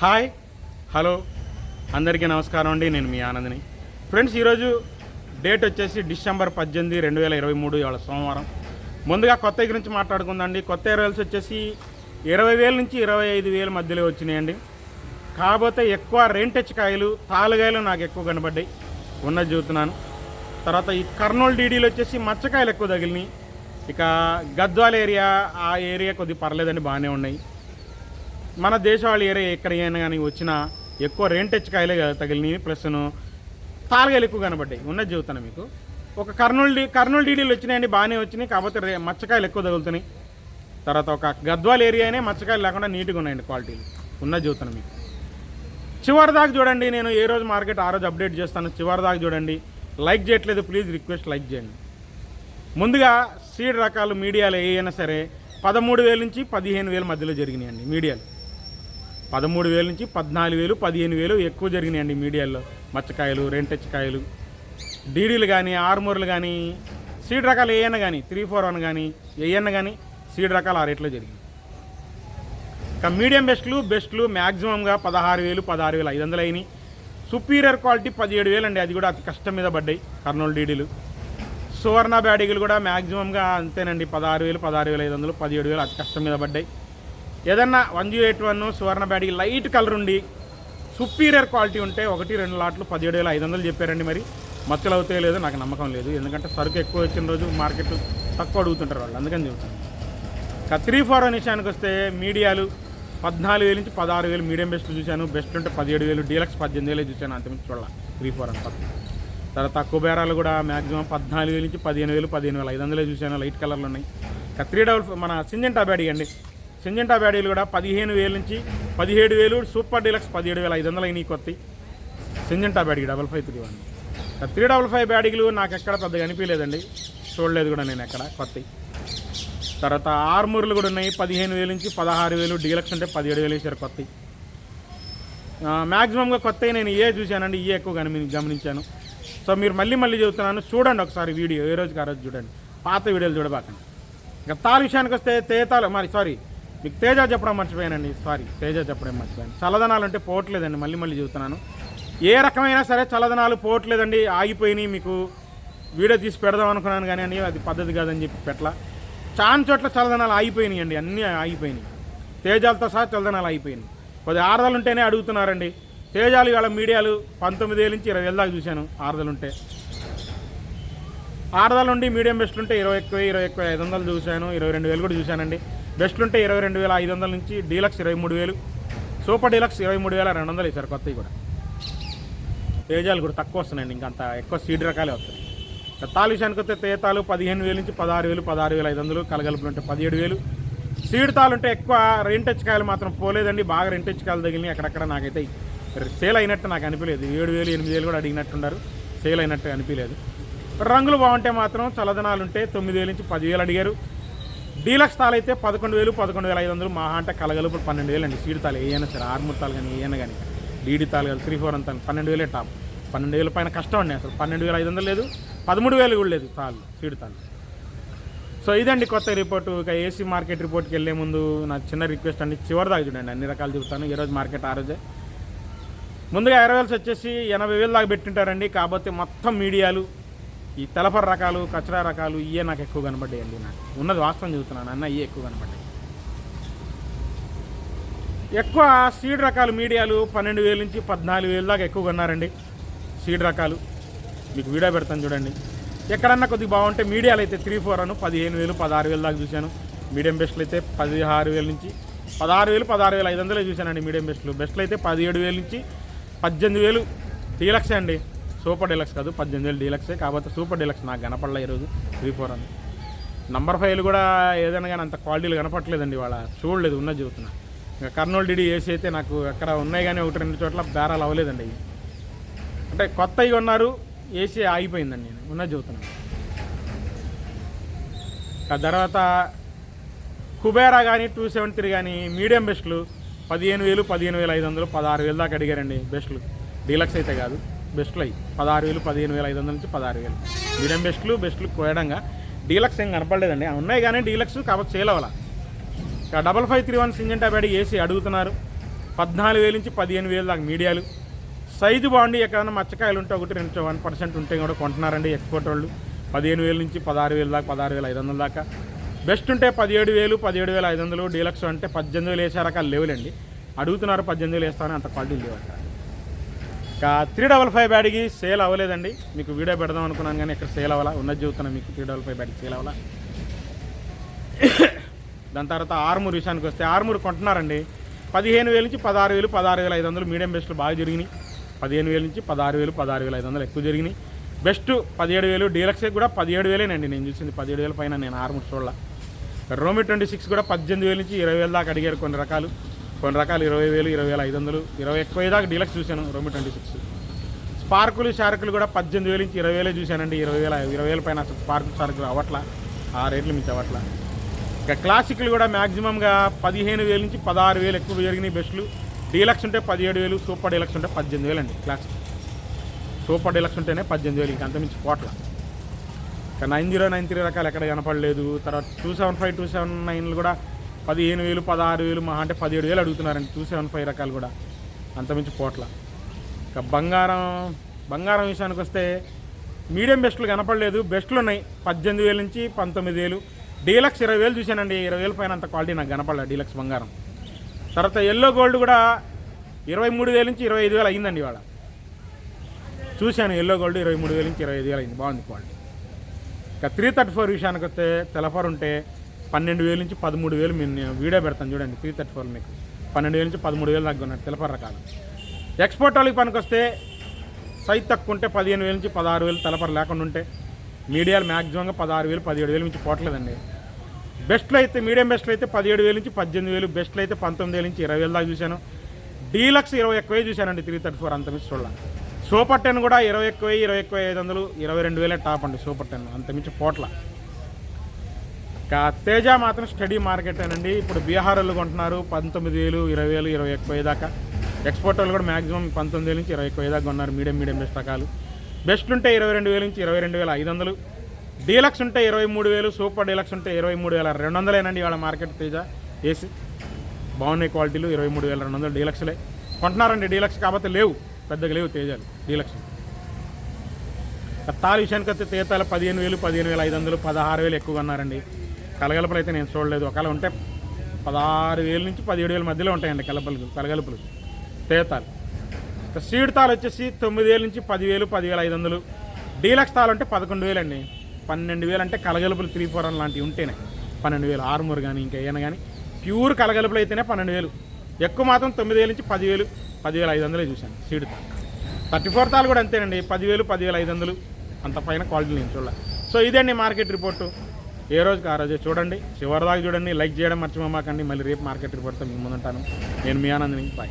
Hi hello అందరికీ నమస్కారం అండి. నేను మీ ఆనందని. ఫ్రెండ్స్ ఈరోజు డేట్ వచ్చేసి డిసెంబర్ పద్దెనిమిది రెండు వేల ఇరవై మూడు ఇవాళ సోమవారం. ముందుగా కొత్త గురించి మాట్లాడుకుందండి కొత్త ఇరవైల్స్ వచ్చేసి ఇరవై వేల నుంచి ఇరవై ఐదు వేల మధ్యలో వచ్చినాయండి. కాకపోతే ఎక్కువ రెంటెచ్ కాయలు తాలుగాయలు నాకు ఎక్కువ కనబడ్డాయి. ఉన్నది చూస్తున్నాను. తర్వాత ఈ కర్నూలు డీడీలు వచ్చేసి మచ్చకాయలు ఎక్కువ తగిలినాయి. ఇక గద్వాల ఏరియా ఆ ఏరియా కొద్దిగా పర్లేదండి బాగానే ఉన్నాయి. మన దేశవాళి ఏరియా ఎక్కడైనా కానీ వచ్చినా ఎక్కువ రెంటెచ్ కాయలే తగిలినవి ప్లస్ను ప్లస్ ఎక్కువ కనబడ్డాయి. ఉన్నది చెబుతాను మీకు. ఒక కర్నూలు డీ కర్నూలు డీడీలు వచ్చినాయండి బాగానే వచ్చినాయి కాకపోతే మచ్చకాయలు ఎక్కువ తగులుతున్నాయి. తర్వాత ఒక గద్వాల ఏరియానే మచ్చకాయలు లేకుండా నీట్గా ఉన్నాయండి క్వాలిటీలు ఉన్నది చెబుతాను మీకు. చివరి దాకా చూడండి నేను ఏ రోజు మార్కెట్ ఆ రోజు అప్డేట్ చేస్తాను. చివరి దాకా చూడండి. లైక్ చేయట్లేదు ప్లీజ్ రిక్వెస్ట్ లైక్ చేయండి. ముందుగా సీడ్ రకాలు మీడియాలు ఏ అయినా సరే పదమూడు వేల నుంచి పదిహేను వేల మధ్యలో జరిగినాయండి మీడియాలు. పదమూడు వేల నుంచి పద్నాలుగు వేలు పదిహేను వేలు ఎక్కువ జరిగినాయండి మీడియాలో. మచ్చకాయలు రెంటెచ్చకాయలు. డీడీలు కానీ ఆర్మూర్లు కానీ సీడ్ రకాలు ఏయన్నా కానీ త్రీ ఫోర్ వన్ కానీ ఏయన్నా కానీ సీడ్ రకాలు ఆ రేట్లో జరిగింది ఇక మీడియం బెస్ట్లు బెస్ట్లు మ్యాక్సిమంగా పదహారు వేలు పదహారు వేలు ఐదు వందలు అయినాయి. సుపీరియర్ క్వాలిటీ పదిహేడు వేలు అండి అది కూడా అతి కష్టం మీద పడ్డాయి కర్నూలు డీడీలు. సువర్ణ బ్యాడిగులు కూడా మ్యాక్సిమంగా అంతేనండి. పదహారు వేలు పదహారు వేల ఐదు వందలు పదిహేడు వేలు అతి కష్టం మీద పడ్డాయి. ఏదన్నా one zero eight one Suvarna Byadgi light colour ఉండి సుపీరియర్ క్వాలిటీ ఉంటే ఒకటి రెండు లాట్లు పదిహేడు వేల ఐదు వందలు చెప్పారండి మరి. మచ్చలు అవుతాయో లేదో నాకు నమ్మకం లేదు. ఎందుకంటే సరుకు ఎక్కువ వచ్చిన రోజు మార్కెట్ తక్కువ అడుగుతుంటారు వాళ్ళు. అందుకని చెబుతాను. ఇక త్రీ ఫోర్ వన్ విషయానికి వస్తే మీడియాలు పద్నాలుగు వేలు నుంచి పదహారు వేలు మీడియం బెస్ట్ చూశాను. బెస్ట్ ఉంటే పదిహేడు వేలు డీలక్స్ పద్దెనిమిది వేలు చూశాను. అంతమించి చూడాల. త్రీ ఫోర్ అని పక్క తర్వాత తక్కువ బేరాలు కూడా మ్యాక్సిమం పద్నాలుగు వేలు నుంచి పదిహేను వేలు పదిహేను వేలు ఐదు వందలే చూశాను. లైట్ కలర్లు ఉన్నాయి. ఇక త్రీ డబుల్ మన సింజెంటా బ్యాడ్ అండి సింజంటా బ్యాడీలు కూడా పదిహేను వేల నుంచి పదిహేడు వేలు సూపర్ డీలక్స్ పదిహేడు వేల ఐదు వందలు అయినాయి కొత్త. Syngenta Byadgi double five three one. Three double five బ్యాడీలు నాకు ఎక్కడ పెద్దగా అనిపించలేదండి. చూడలేదు కూడా నేను ఎక్కడ కొత్త. తర్వాత ఆర్మూర్లు కూడా ఉన్నాయి. పదిహేను వేలు నుంచి పదహారు వేలు డీలక్స్ అంటే పదిహేడు వేలు వేసారు కొత్త. మ్యాక్సిమంగా కొత్త నేను ఏ చూశానండి. ఇయే ఎక్కువ గమని గమనించాను. సో మీరు మళ్ళీ మళ్ళీ చెబుతున్నాను. చూడండి ఒకసారి వీడియో. ఏ రోజుకి ఆ రోజు చూడండి. పాత వీడియోలు చూడబాకండి. ఇంకా తాలు విషయానికి వస్తే తేతాలు మరి సారీ మీకు తేజ చెప్పడం మర్చిపోయానండి సారీ తేజ చెప్పడం మర్చిపోయాను. చల్లదనాలు అంటే పోవట్లేదండి మళ్ళీ మళ్ళీ చెబుతున్నాను. ఏ రకమైనా సరే చల్లదనాలు పోవట్లేదండి ఆగిపోయినాయి మీకు. వీడియో తీసి పెడదాం అనుకున్నాను కానీ అని అది పద్ధతి కాదని చెప్పి పెట్ల చాలా చోట్ల చల్లదనాలు ఆగిపోయినాయి అండి అన్నీ ఆగిపోయినాయి. తేజాలతో సహా చల్లదనాలు ఆగిపోయినాయి. కొద్ది ఆరదలు ఉంటేనే అడుగుతున్నారండి. తేజాలు ఇవాళ మీడియాలు పంతొమ్మిది వేల నుంచి ఇరవై ఏళ్ళ దాకా చూశాను ఆరుదలు ఉంటే. ఆరుదలు ఉండి మీడియం బెస్ట్ ఉంటే ఇరవై ఎక్కువ ఇరవై ఎక్కువ ఐదు వందలు చూశాను ఇరవై రెండు వేలు కూడా చూశానండి. బెస్ట్ ఉంటే ఇరవై రెండు వేల ఐదు వందల నుంచి డీలక్స్ ఇరవై మూడు వేలు సూపర్ డీలక్స్ ఇరవై మూడు వేల రెండు వందలు ఇచ్చారు కొత్తవి కూడా. తేజాలు కూడా తక్కువ వస్తున్నాయండి ఇంకంత ఎక్కువ సీడ్ రకాలే వస్తాయి తాలు విషయానికి వస్తే తేతాలు పదిహేను వేలు నుంచి పదహారు వేలు పదహారు వేల ఐదు వందలు కలగలుపులు ఉంటే పదిహేడు వేలు. సీడ్ తాలు ఉంటే ఎక్కువ రెంటెచ్ కాయలు మాత్రం పోలేదండి బాగా రెంటెచ్ కాయలు తగిలినాయి అక్కడక్కడ నాకైతే సేల్ అయినట్టు నాకు అనిపించలేదు. ఏడు వేలు ఎనిమిది వేలు కూడా అడిగినట్టున్నారు సేల్ అయినట్టు అనిపించలేదు. రంగులు బాగుంటే మాత్రం చల్లదనాలు ఉంటే తొమ్మిది వేలు నుంచి పదివేలు అడిగారు. డీలక్స్ తాలు అయితే పదకొండు వేలు పదకొండు వేల ఐదు వందలు. మహా అంటే కలగలుపులు పన్నెండు వేలు అండి. సీడ్ తాలు ఏమైనా సరే ఆర్మూర్ తాలు కానీ ఏమైనా కానీ. డీడీ తాలు కానీ త్రీ ఫోర్ అంతా పన్నెండు వేలే టాప్. పన్నెండు వేల పైన కష్టం అండి అసలు. పన్నెండు వేల ఐదు వందలు లేదు పదమూడు వేలు కూడా లేదు తాళ్ళు సీడ్ తాళ్ళు సో ఇదండి కొత్త రిపోర్టు. ఇక ఏసీ మార్కెట్ రిపోర్ట్కి వెళ్ళే ముందు నా చిన్న రిక్వెస్ట్ అండి. చివరి దాకా చూడండి అన్ని రకాలు చెబుతాను ఈరోజు మార్కెట్ ఆ రోజే. ముందుగా ఎరవేల్స్ వచ్చేసి ఎనభై వేలు దాకా పెట్టింటారండి. కాకపోతే మొత్తం మీడియాలు ఈ తలపర రకాలు కచరా రకాలు ఇవే నాకు ఎక్కువ కనబడ్డాయండి నాకు. ఉన్నది వాస్తవం చూస్తున్నాను అన్న ఇవే ఎక్కువ కనబడ్డాయి. ఎక్కువ సీడ్ రకాలు మీడియాలు పన్నెండు వేల నుంచి పద్నాలుగు వేలు దాకా ఎక్కువ కొన్నారండి. సీడ్ రకాలు. మీకు వీడియో పెడతాను చూడండి. ఎక్కడన్నా కొద్దిగా బాగుంటే మీడియాలు అయితే త్రీ ఫోర్ అను పదిహేను వేలు పదహారు వేలు దాకా చూశాను. మీడియం బెస్ట్లు అయితే పదిహారు వేల నుంచి పదహారు వేలు పదహారు వేల ఐదు వందలే చూశానండి మీడియం బెస్ట్లు. బెస్ట్లు అయితే పదిహేడు వేల నుంచి పద్దెనిమిది వేలు. డీలక్స్ అండి. సూపర్ డీలక్స్ కాదు పద్దెనిమిది వేలు డీలక్సే. కాకపోతే సూపర్ డీలక్స్ నాకు కనపడలే ఈరోజు త్రీ ఫోర్ అని. నంబర్ ఫైవ్లు కూడా ఏదైనా కానీ అంత క్వాలిటీలు కనపట్లేదండి వాళ్ళ చూడలేదు ఉన్నది చెబుతున్నా ఇంకా కర్నూలు డిడి ఏసీ అయితే నాకు ఎక్కడ ఉన్నాయి కానీ ఒకటి రెండు చోట్ల బేరాలు అవ్వలేదండి ఇవి అంటే కొత్తవి ఉన్నారు ఏసీ ఆగిపోయిందండి నేను ఉన్నది చెబుతున్నాను ఆ తర్వాత కుబేరా కానీ టూ సెవెన్ త్రీ కానీ మీడియం బెస్ట్లు పదిహేను వేలు పదిహేను వేల ఐదు వందలు పదహారు వేలు దాకా అడిగారండి బెస్ట్లు. డీలక్స్ అయితే కాదు. బెస్ట్లు అయ్యి పదహారు వేలు పదిహేను వేల ఐదు వందల నుంచి పదహారు వేలు. మీడియం బెస్ట్లు బెస్ట్లు కోయడంగా. డీలక్స్ ఏం కనపడలేదండి. ఉన్నాయి కానీ డీలక్స్ కాబట్టి సేల్ అవ్వాల. ఇక double five three one Syngenta Byadgi AC అడుగుతున్నారు. పద్నాలుగు వేలు నుంచి పదిహేను వేలు దాకా మీడియాలు. సైజు బాగుండి ఎక్కడైనా మచ్చకాయలు ఉంటే ఒకటి రెండు వన్ పర్సెంట్ ఉంటే కూడా కొంటున్నారండి ఎక్స్పోర్ట్ వాళ్ళు. పదిహేను వేలు నుంచి పదహారు వేలు దాకా పదహారు వేల ఐదు వందల దాకా. బెస్ట్ ఉంటే పదిహేడు వేలు పదిహేడు వేల ఐదు వందలు డీలక్స్ అంటే పద్దెనిమిది వేలు వేసే రకాలు లేవులండి అడుగుతున్నారు పద్దెనిమిది వేలు వేస్తామని అంత క్వాలిటీ లేవు ఇంకా త్రీ డబల్ ఫైవ్ బ్యాడ్కి సేల్ అవ్వలేదండి. మీకు వీడియో పెడదాం అనుకున్నాను కానీ ఇక్కడ సేల్ అవ్వాలా. ఉన్నది చెబుతున్నాను మీకు త్రీ డబల్ ఫైవ్ బ్యాడ్కి సేల్ అవ్వాలా. దాని తర్వాత ఆర్మూర్ విషయానికి వస్తే ఆర్మూర్ కొంటున్నారండి. పదిహేను వేల నుంచి పదహారు వేలు పదహారు వేల ఐదు వందలు మీడియం బెస్ట్లు బాగా జరిగినాయి. పదిహేను వేల నుంచి పదహారు వేలు పదహారు వేల ఐదు వందలు ఎక్కువ జరిగినాయి. బెస్ట్ పదిహేడు వేలు డీలక్స్ కూడా పదిహేడు వేలేనండి నేను చూసింది. పదిహేడు వేల పైన నేను ఆర్మూర్ చూడాల. రోమి ట్వంటీ సిక్స్ కూడా పద్దెనిమిది వేల నుంచి ఇరవై వేల దాకా అడిగారు కొన్ని రకాలు. కొన్ని రకాలు ఇరవై వేలు ఇరవై వేల ఐదు వందలు ఇరవై ఎక్కువ దాకా డీలక్స్ చూశాను రోమి ట్వంటీ సిక్స్. స్పార్కులు షార్కులు కూడా పద్దెనిమిది వేల నుంచి ఇరవై వేలే చూశానండి. ఇరవై వేల ఇరవై వేల పైన అసలు స్పార్కులు షార్కులు అవ్వట్లా ఆ రేట్లు మించి అవ్వట్లా ఇక క్లాసిక్లు కూడా మ్యాక్సిమంగా పదిహేను వేల నుంచి పదహారు వేలు ఎక్కువ జరిగినాయి బెస్ట్లు. డీలక్స్ ఉంటే పదిహేడు వేలు సూపర్ డీలక్స్ ఉంటే పద్దెనిమిది వేలు అండి క్లాసిక్. సూపర్ డీలక్స్ ఉంటేనే పద్దెనిమిది వేలు ఇంకా అంతమించి కోట్ల ఇక నైన్ జీరో నైన్ త్రీ రకాలు ఎక్కడ కనపడలేదు. తర్వాత two seven five two seven నైన్లు కూడా పదిహేను వేలు పదహారు వేలు మహా అంటే పదిహేడు వేలు అడుగుతున్నారండి. టూ సెవెన్ ఫైవ్ రకాలు కూడా. అంతమించి కోట్ల ఇక బంగారం బంగారం విషయానికి వస్తే మీడియం బెస్ట్లు కనపడలేదు. బెస్ట్లు ఉన్నాయి. పద్దెనిమిది వేల నుంచి పంతొమ్మిది వేలు. డీలక్స్ ఇరవై వేలు చూశానండి. ఇరవై వేల పైన అంత క్వాలిటీ నాకు కనపడలేదు డీలక్స్ బంగారం. తర్వాత ఎల్లో గోల్డ్ కూడా ఇరవై మూడు వేల నుంచి ఇరవై ఐదు వేలు అయిందండి ఇవాళ. చూశాను ఎల్లో గోల్డ్ ఇరవై మూడు వేల నుంచి ఇరవై ఐదు వేలు అయింది. బాగుంది క్వాలిటీ. ఇక త్రీ థర్టీ ఫోర్ విషయానికి వస్తే తెలఫర్ ఉంటే పన్నెండు వేల నుంచి పదమూడు వేలు నేను వీడియో పెడతాను చూడండి త్రీ థర్టీ ఫోర్ మీకు. పన్నెండు వేల నుంచి పదమూడు వేలు దాకా ఉన్నట్టు తెలపర రకాలు ఎక్స్పోర్ట్ వాళ్ళకి పనికొస్తే సైజ్ తక్కువ ఉంటే పదిహేను వేల నుంచి పదహారు వేలు తెలపర లేకుండా ఉంటే మీడియాలు మ్యాక్సిమంగా పదహారు వేలు పదిహేడు వేలు నుంచి పోవట్లేదండి. బెస్ట్లో అయితే మీడియం బెస్ట్లో అయితే పదిహేడు వేలు నుంచి పద్దెనిమిది వేలు బెస్ట్లో అయితే పంతొమ్మిది వేల నుంచి ఇరవై వేలు దాకా చూశాను. డీలక్స్ ఇరవై ఎక్కువే చూశానండి త్రీ థర్టీ ఫోర్ అంత మించి చూడాలి. సూపర్ టెన్ కూడా ఇరవై ఎక్కువ ఇరవై ఎక్కువ ఐదు వందలు ఇరవై రెండు వేలే టాప్ అండి సూపర్ టెన్ అంత మించి పోట్ల తేజ మాత్రం స్టడీ మార్కెట్ అండి ఇప్పుడు బీహార్ వాళ్ళు కొంటున్నారు పంతొమ్మిది వేలు ఇరవై వేలు ఇరవై ఎక్కువ దాకా. ఎక్స్పోర్ట్ వాళ్ళు కూడా మ్యాక్సిమం పంతొమ్మిది వేల నుంచి ఇరవై ఎక్కువ దాకా కొన్నారు. మీడియం మీడియం బెస్ట్ రకాలు. బెస్ట్ ఉంటే ఇరవై రెండు వేల నుంచి ఇరవై రెండు వేల ఐదు వందలు. డీలక్స్ ఉంటే ఇరవై మూడు వేలు సూపర్ డీలక్స్ ఉంటే ఇరవై మూడు వేల రెండు వందలేనండి ఇవాళ మార్కెట్ తేజ. ఏసీ బాగున్నాయి క్వాలిటీలు ఇరవై మూడు వేల రెండు వందలు డీలక్స్లే. కొంటున్నారండి డీలక్స్ కాకపోతే లేవు. పెద్దగా లేవు తేజాలు డీలక్స్. తాళ విషయానికి వస్తే తేతాలు పదిహేను వేలు పదిహేను వేల ఐదు వందలు పదహారు వేలు ఎక్కువగా ఉన్నారండి కలగలుపులు అయితే నేను చూడలేదు. ఒకవేళ ఉంటే పదహారు వేల నుంచి పదిహేడు వేల మధ్యలో ఉంటాయండి కలపలు కలగలుపులు. తేతాలు. సీడ్ తాలు వచ్చేసి తొమ్మిది వేల నుంచి పదివేలు పదివేల ఐదు వందలు. డీలక్స్ తాలు అంటే పదకొండు వేలు అండి పన్నెండు వేలు అంటే కలగలుపులు త్రీ ఫోర్ వన్ లాంటివి ఉంటేనే. పన్నెండు వేలు ఆరుమూరు కానీ ఇంకా ఏమైనా కానీ ప్యూర్ కలగలుపులు అయితేనే పన్నెండు వేలు. ఎక్కువ మాత్రం తొమ్మిది వేల నుంచి పదివేలు పదివేల ఐదు వందలే చూశాను సీడ్ తాలు. థర్టీ ఫోర్ తాలు కూడా అంతేనండి. పదివేలు పదివేల ఐదు వందలు. అంత పైన క్వాలిటీ నేను చూడాలి. సో ఇదండి మార్కెట్ రిపోర్టు. ఏ రోజుకి ఆ రోజే చూడండి. చివరిదాకా చూడండి. లైక్ చేయడం మర్చిపోమాకండి. మళ్ళీ రేపు మార్కెట్ రిపోర్ట్తో మీ ముందుంటాను. నేను మీ ఆనందని. బాయ్.